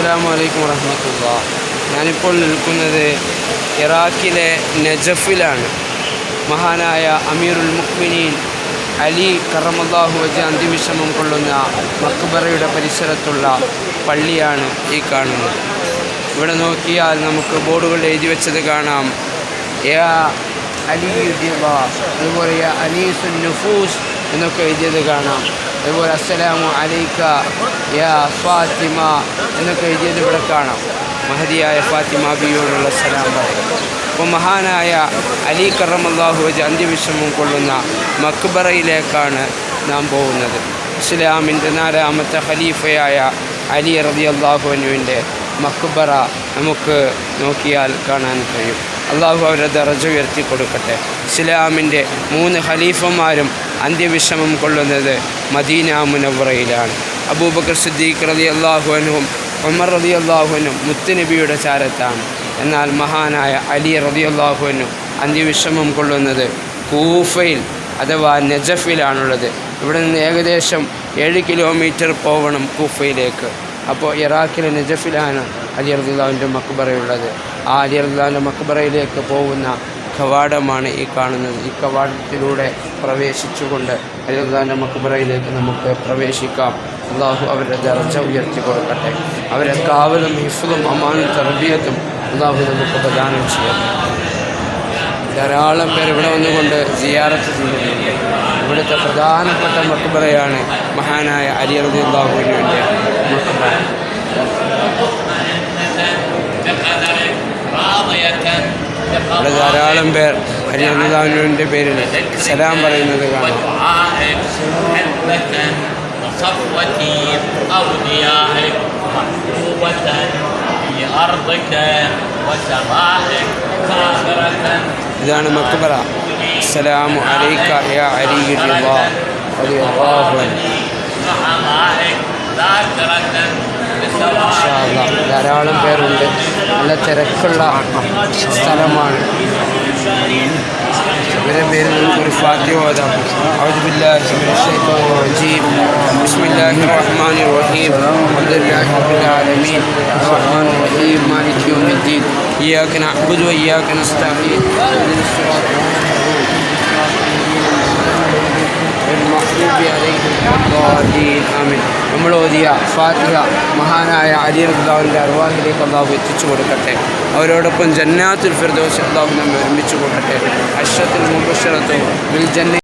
അസ്സാം വലൈക്കും വറഹമത്തുള്ള. ഞാനിപ്പോൾ നിൽക്കുന്നത് ഇറാഖിലെ നജഫിലാണ്. മഹാനായ അമീറുൽ മുക്മിനീൻ അലി കറമല്ലാഹു വജ അന്തിവിഷമം കൊള്ളുന്ന മക്ബറയുടെ പരിസരത്തുള്ള പള്ളിയാണ് ഈ കാണുന്നത്. ഇവിടെ നോക്കിയാൽ നമുക്ക് ബോർഡുകൾ എഴുതി വെച്ചത് കാണാം. യാ അലി അതുപോലെ അനീസുൻ നുഫൂസ് എന്നൊക്കെ എഴുതിയത് കാണാം. അതുപോലെ അസ്സലാമു അലൈക്ക. യാ ഫാത്തിമ എന്നൊക്കെ എഴുതിയത് ഇവിടെ കാണാം. മഹതിയായ ഫാത്തിമ ബിയോടുള്ള സലാം പറയും. അപ്പോൾ മഹാനായ അലി കറമല്ലാഹു വജ് അന്ത്യവിശ്രമം കൊള്ളുന്ന മക്ബറയിലേക്കാണ് നാം പോകുന്നത്. ഇസ്ലാമിന്റെ നാലാമത്തെ ഖലീഫയായ അലി റബി അള്ളാഹുവിന്റെ മക്ബറ നമുക്ക് നോക്കിയാൽ കാണാൻ കഴിയും. അള്ളാഹു അവരുടെ ദറജ ഉയർത്തി കൊടുക്കട്ടെ ഇസ്ലാമിന്റെ മൂന്ന് ഖലീഫമാരും അന്ത്യവിഷമം കൊള്ളുന്നത് മദീന മുനവറയിലാണ് അബൂബക്കർ സിദ്ദീഖ് റതി അള്ളാഹുവിനും ഉമർ റതി അള്ളാഹുവിനും മുത്തുനബിയുടെ ചാരത്താണ്. എന്നാൽ മഹാനായ അലി റതി അള്ളാഹുവിനും അന്ത്യവിഷമം കൊള്ളുന്നത് കൂഫയിൽ അഥവാ നജഫിലാണുള്ളത്. ഇവിടെ നിന്ന് ഏകദേശം ഏഴ് കിലോമീറ്റർ പോവണം കൂഫയിലേക്ക്. അപ്പോൾ ഇറാഖിലെ നജഫിലാണ് അലി അർദുല്ലാവിന്റെ മക്ബറയുള്ളത്. ആ അലി അർദുല്ലാവിന്റെ മക്ബറയിലേക്ക് പോകുന്ന കവാടമാണ് ഈ കാണുന്നത്. ഈ കവാടത്തിലൂടെ പ്രവേശിച്ചുകൊണ്ട് അലി അർദുല്ലാവിന്റെ മക്ബറയിലേക്ക് നമുക്ക് പ്രവേശിക്കാം. അള്ളാഹു അവരുടെ ദർജ ഉയർത്തി കൊടുക്കട്ടെ. അവരെ കാവലും ഹിഫും അമാനും തർബിയത്തും അള്ളാഹു നമുക്ക് പ്രദാനം ചെയ്യട്ടെ ധാരാളം പേർ ഇവിടെ വന്നുകൊണ്ട് ജിയാറത്ത് ചെയ്യുന്നുണ്ട്. ഇവിടുത്തെ പ്രധാനപ്പെട്ട മക്ബറയാണ് മഹാനായ അലി വേണ്ടിയാണ് മക്ബറ. ഇവിടെ ധാരാളം പേർ അലി റബി അള്ളാഹുവിൻ്റെ പേരിൽ സലാം പറയുന്നത് കാണാം وصفوة أوليائك محبوبة في أرضك وسمائك كافرة ഇതാണ് മക്ബറ അസ്സലാമു അലൈക യാ അലി റളിയല്ലാഹു അൻഹു مع مائك ذاكرة മാഷാ അല്ലാ. ധാരാളം പേരുണ്ട് നല്ല തിരക്കുള്ള സ്ഥലമാണ് ഇവരെ പേരിൽ ഒരു ഫാദ്യോദം ഔദ്ബില്ലാഹിം ബിസ്മില്ലാഹി റഹ്മാൻ റഹീം അബ്ദുല്ലാഹി റബ്ബിലാലമീൻ റഹ്മാൻ റഹീം മാലിക് യൗമിദ്ദീൻ ഇയ്യാക നഅ്ബുദു വ ഇയ്യാക നസ്തഈൻ ആമീൻ. നമ്മൾ ഓതിയ ഫാത്തിഹ മഹാനായ അലി റബ്ദാവിന്റെ അർവാഹിലേക്ക് അള്ളാഹു എത്തിച്ചു കൊടുക്കട്ടെ. അവരോടൊപ്പം ജന്നാത്തുൽ ഫിർദോസ് അള്ളാഹു നമ്മെ ഒരുമിച്ച് കൂട്ടട്ടെ. അശ്വത്തിൽ മുബഷറത്തും ബിൽ